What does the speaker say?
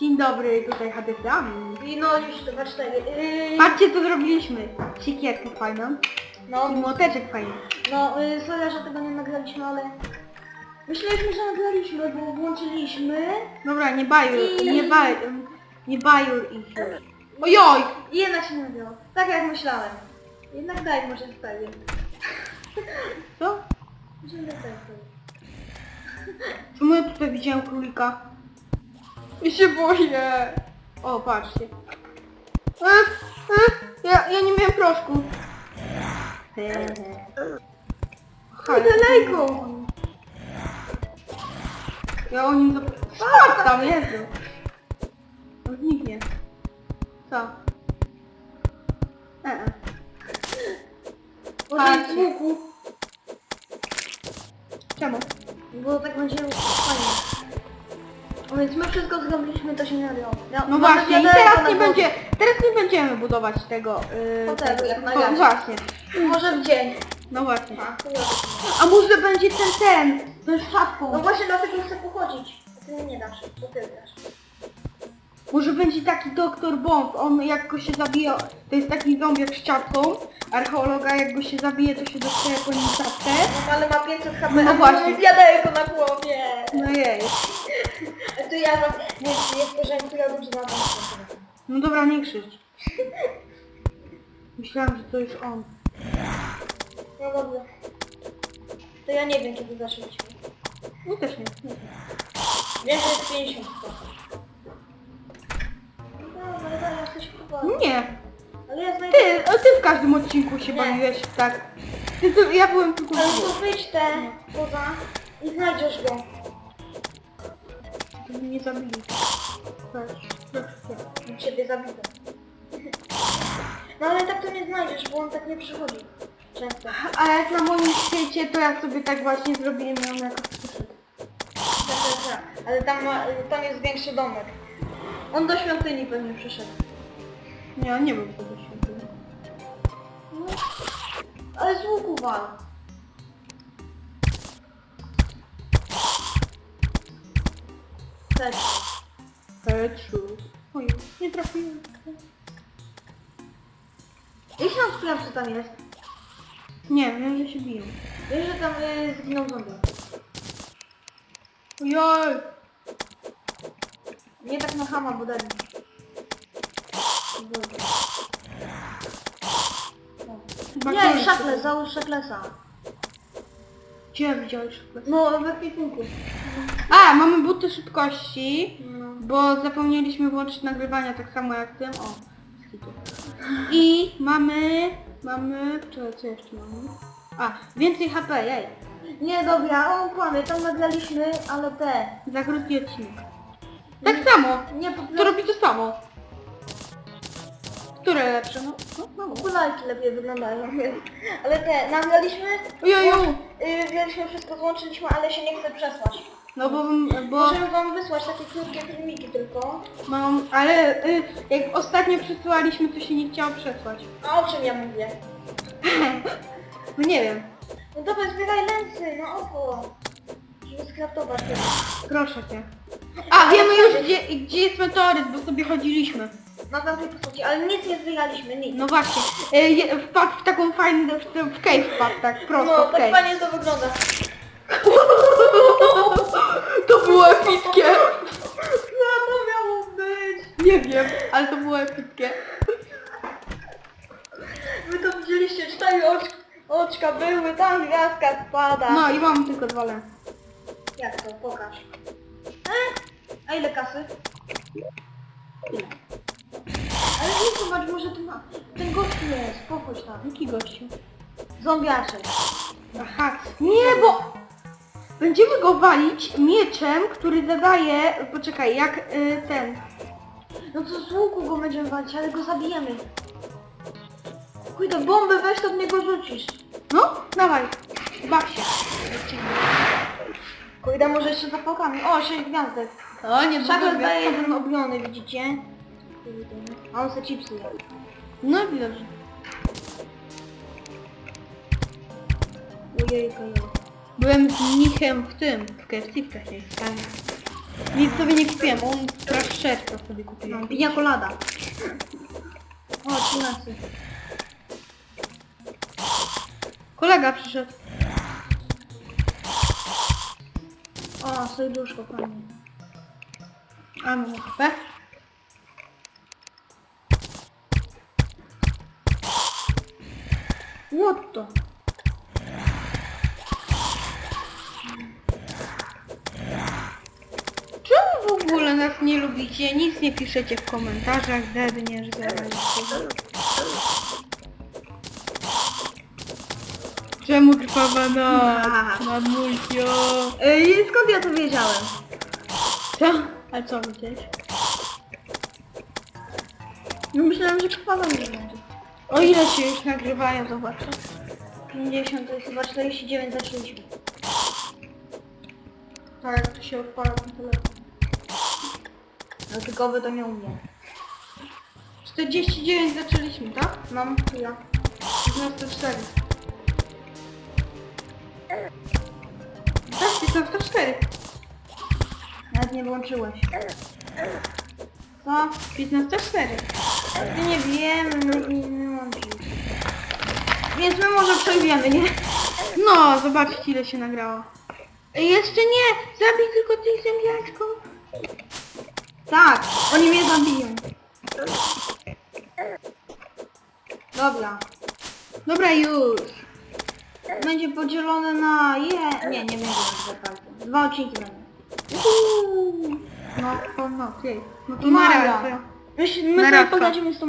Dzień dobry, tutaj HDC. I no już dwa cztery. Yy, Patrzcie co zrobiliśmy. Siekierkę fajną no, i młoteczek fajny. no, yy, sorry, że tego nie nagraliśmy, ale... Myśleliśmy, że nagraliśmy, bo włączyliśmy Dobra, nie bajur, I- nie bajur, nie bajur ich. Ojoj! i jednak się nagrało. Tak jak myślałem. Jednak daj może wstawię. Co? Może nie tak. Czemu ja tutaj widziałem królika? Ja się boję. O, patrzcie. E, e, ja, ja nie miałem proszku. Kurde, lejku! Ja o nim zap... Spać tam, Jezu. On zniknie. Co? E, e. Może Patrzcie. z łuku, Czemu? bo tak będzie fajnie. Więc my wszystko zrobiliśmy, to się nie. Ja, No mamy właśnie, i teraz nie będzie, teraz nie będziemy budować tego, yy, Hotelu, jak na no, razie. właśnie, Może w dzień. no właśnie. A, ja. A może będzie ten, ten, ten z szafką. No właśnie dlatego chcę pochodzić. Ty mi nie dasz, bo ty dasz. Może będzie taki doktor Bond, on jak go się zabija, to jest taki zombiak z czapką, archeologa jak go się zabije, to się dostaje po nim czapkę. No ale ma 500 HP, No a właśnie. właśnie. wiaderko na głowie. No jej. Tu ja mam, nie, jest ja dobrze mam. No dobra, nie krzycz. Myślałam, że to jest on. No dobrze. To ja nie wiem kiedy zaczęliśmy. No też nie. nie. Wiem, że jest 50 No dobra, dobra, ja się próbować. Nie. Ale ja znajdę... Ty, a ty w każdym odcinku się Nie. bawiłeś tak. Ty, to, ja byłem tylko... Ale to wyjdź te poza i znajdziesz go. Mnie zabili. Patrz, proszę. Ciebie zabito. No ale tak to nie znajdziesz, bo on tak nie przychodzi. Często. A jak na moim świecie, to ja sobie tak właśnie zrobiłem i on jakoś przyszedł. Tak, tak, tak. Ale tam, ma, tam jest większy domek. On do świątyni pewnie przyszedł. Nie, on nie był wtedy święty. No, ale z łuku wal. Tak. Petru. Oj, nie trafiłem. Idź nam sprawdź co tam jest. Nie, wiem, że się biją. Wiesz, że tam y, zginął zombie. Ojoj! Nie tak na hama, bo dali. Chyba Nie, szakles, załóż szaklesa. Gdzie widziałeś? No, we kwitunku. A, mamy buty szybkości, No. bo zapomnieliśmy włączyć nagrywania tak samo jak tym. O. I mamy, mamy, czekaj, co jeszcze mamy? A, więcej HP, jej. Nie, dobra, o, kłamie, tam nagraliśmy, ale te. Za krótki odcinek. Tak samo. Nie, po To robi to samo. Które lepsze? No, no, no. Okulajki lepiej wyglądają. Ale te, nagraliśmy, Ojoju! yy, wzięliśmy wszystko, złączyliśmy, ale się nie chce przesłać. No bo, bo Możemy wam wysłać takie krótkie filmiki tylko. mam, ale y, jak ostatnio przesyłaliśmy, to się nie chciało przesłać. A o czym ja mówię? No nie wiem. No dobra, zbieraj lensy na oko. Żeby skraftować to. Proszę cię. A, wiemy już gdzie, gdzie jest meteoryt, bo sobie chodziliśmy. Na tamtej postaci, ale nic nie zbieraliśmy, nic. No właśnie. Y, je- wpadł w taką fajną, w, w cave wpadł, tak prosto No, w tak cave. fajnie to wygląda. To było epickie. Co to miało być? Nie wiem, ale to było epickie. Wy to widzieliście, cztery ocz, oczka były, tam gwiazdka spada. No i mam tylko dwa lęsy. Jak to? Pokaż. E? A ile kasy? Może ma... Ten gościu jest, pochodź tam. Jaki gościu? Zombiaczek. Aha, nie, bo będziemy go walić mieczem, który zadaje, poczekaj, jak y, ten. No to z łuku go będziemy walić, ale go zabijemy. Kurde, bomby weź to w niego rzucisz. No, dawaj, baw się. Kurde, może jeszcze zapałkami. O, sześć gwiazdek. O, nie Szaklet B1 obliony, widzicie? A on se chipsy je. No i dobrze. Ojejka, jo. Byłem z Nichem w tym, w KFC wcześniej. Tak. Nic sobie nie kupiłem, on teraz szerka sobie kupiłem. No, pina colada. O, 13. Kolega przyszedł. O, serduszko, fajnie. A mam HP. What to? Czemu w ogóle nas nie lubicie? Nic nie piszecie w komentarzach, dedniesz zaraz. Czemu krwawa noc? Mamusiu. Ej, skąd ja to wiedziałem? Co? A co widzisz? No myślałem, że krwawa nie będzie. O ile się już nagrywają, zobaczę. 50 to jest chyba 49 zaczęliśmy. Tak, to się odpala ten telefon. No tylko wy to nie umiem. 49 zaczęliśmy, tak? Mam, ja. 1504. Tak, 1504. Nawet nie włączyłeś. Co? 1504. Ja nie wiem, no nie, nie włączyłeś. Więc my może przejdziemy, nie? No, zobaczcie ile się nagrało. Ej, Jeszcze nie! Zabij tylko tych zębiaczków. Tak, oni mnie zabiją. Dobra. Dobra, już. Będzie podzielone na je... Nie, nie będzie za bardzo. Dwa odcinki będą. Uuu. No, to no, jej. No to Mara. Mara. Się- my Na sobie pogadamy z tą